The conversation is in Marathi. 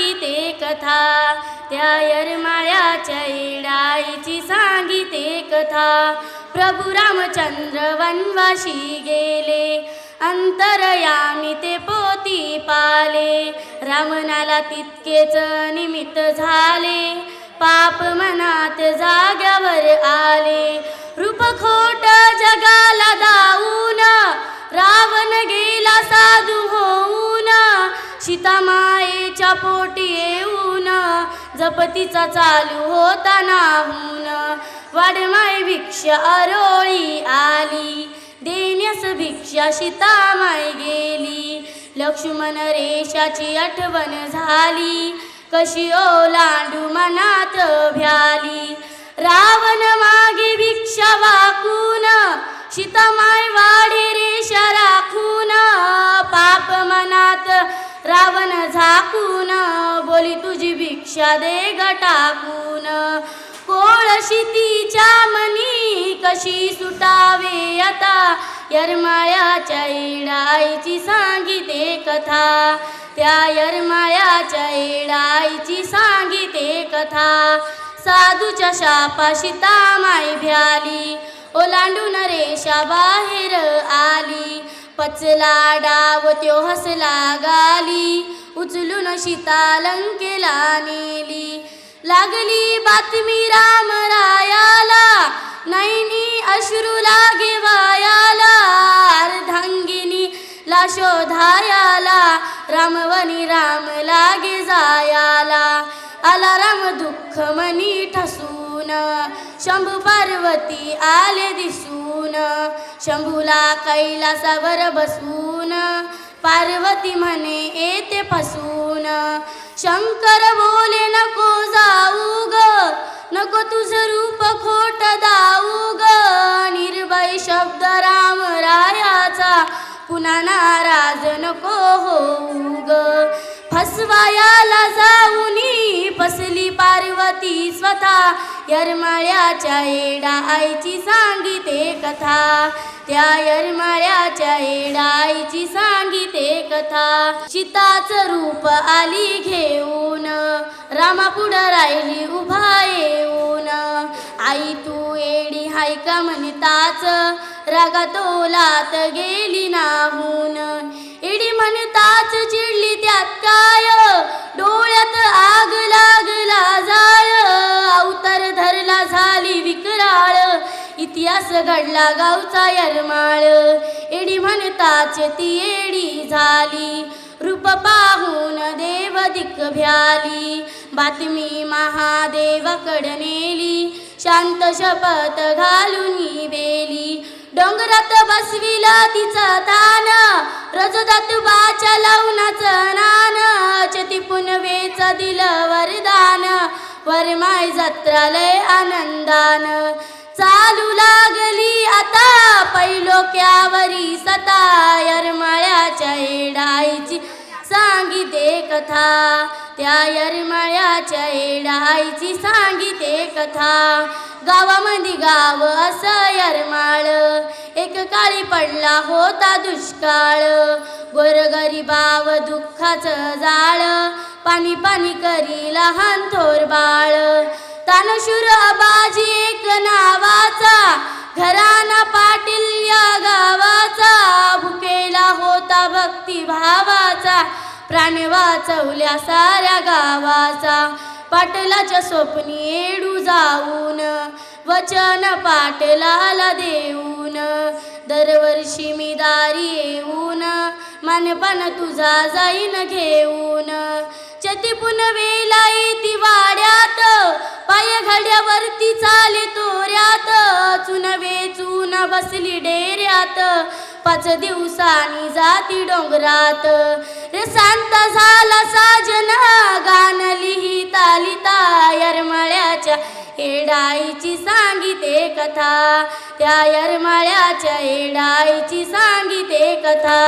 सांगिते कथा. त्या यरमाळ्याच्या येडाईची सांगिते कथा. प्रभू रामचंद्र वनवाशी गेले. अंतरयामी ते पोती पाले. रामनाला तितकेच निमित्त झाले. पाप मनात जाग्यावर आले. रूप खोट जगाला दा पोटी येऊन जपतीचा चालू होता नाहून वाडमाय भिक्षा अरोळी आली देण्यास भिक्षा सीतामाय गेली. लक्ष्मण रेषाची आठवण झाली कशी ओलांडू मनात भ्याली. रावण बोली तुझी भिक्षा दे गटाकून. कोळशी तिच्या मनी कशी सुटावे आता? यरमायाच्या इडाईची सांगिते कथा. त्या यरमायाच्या इडाईची सांगिते कथा. साधूच्या शापाशी तामाई भ्याली. ओलांडून रेषा बाहेर आली. पचला डाव त्यो हसला गाली. उचलून सीता लंकेला नेली. लागली बातमी राम रायाला नैनी अश्रू लागे वायाला अर्धांगिनी ला शोधायाला रामवनी राम लागे जायाला. आला राम दुःख मनी ठसून शंभू पार्वती आले दिसून शंभूला कैलासावर बसून पार्वती म्हणे येते फसून. शंकर बोले नको जाऊ ग नको तुझं रूप खोट दाऊ ग. निर्भय शब्द राम रायाचा पुन्हा नाराज नको होऊ ग. फसवायाला जाऊनी फसली पार्वती स्वतः. यरमाळ्याच्या येडा आईची सांगिते कथा. त्या यरमाळ्याच्या येडा आईची सांगिते कथा. चिताच रूप आली घेऊन रामापुढं राहिली उभा येऊन. आई तू येडी हाय का म्हणताच रागा तोलात गेली नाहून. एडी म्हणताच चिडली त्यात काय? डोळ्यात आग लागला जाळ. अवतार धरला झाली विकराळ. इतिहास घडला गावचा यरमाळ. एडी म्हणताच ती एडी झाली. रूप पाहून देव दिक भ्याली बातमी महादेवाकड नेली. शांत शपथ घालून बेली. डोंगरात बसविला तिचा तान रजदात बाच्या लावणाचं नान चती पुनवेचा दिलं वरदान. वरमाय जत्रालय आनंदान. चालू लागली आता पैलोक्यावरी सता. यरमाळ्याच्या येडाईची सांगिते कथा. त्या यरमाळ्याच्या येडाईची सांगिते कथा. गावामध्ये गाव असं यरमाळ. एक काळी पडला होता दुष्काळ. गोरगरिबाव दुःखाचं जाळ. पाणी पाणी करी लहान थोर बाळ. तानशूर बाजी एक नावाचा. घराना पाटील या गा प्राण वाचवल्या साऱ्या गावाचा. पाटलाच्या स्वप्नी येडू जाऊन वचन पाटलाला देऊन. दरवर्षी मी दारी येऊन मानपान तुझा जाईन घेऊन. चती पुनवेला येती वाड्यात पाय घड्यावरती चाले तोऱ्यात. चुन वेचून बसली डेऱ्यात पाच दिवसांनी जाती डोंगरात. रे शांत झाला साजना गाण ही तालिता यरमाळ्याच्या येडाईची सांगिते कथा. त्या यरमाळ्याच्या येडाईची सांगिते कथा.